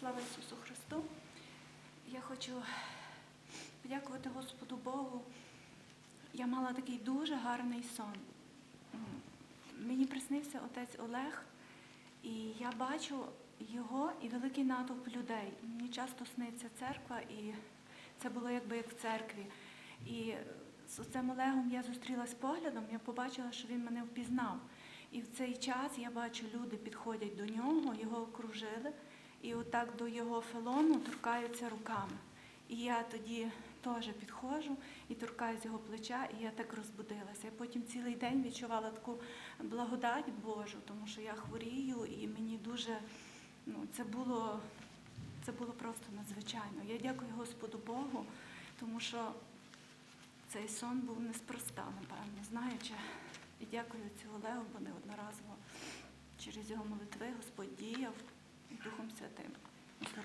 Слава Ісусу Христу! Я хочу подякувати Господу Богу. Я мала такий дуже гарний сон. Мені приснився отець Олег, і я бачу його і великий натовп людей. Мені часто сниться церква, і це було якби як в церкві. І з отцем Олегом я зустрілась поглядом, я побачила, що він мене впізнав. І в цей час я бачу, люди підходять до нього, його окружили, і отак до його фелону торкаються руками. І я тоді теж підходжу і торкаюсь його плеча, і я так розбудилася. Я потім цілий день відчувала таку благодать Божу, тому що я хворію, і мені дуже ну, це було, це було просто надзвичайно. Я дякую Господу Богу, тому що цей сон був неспроста, напевно, знаючи. І дякую цю Олегу, бо неодноразово через його молитви Господь діяв.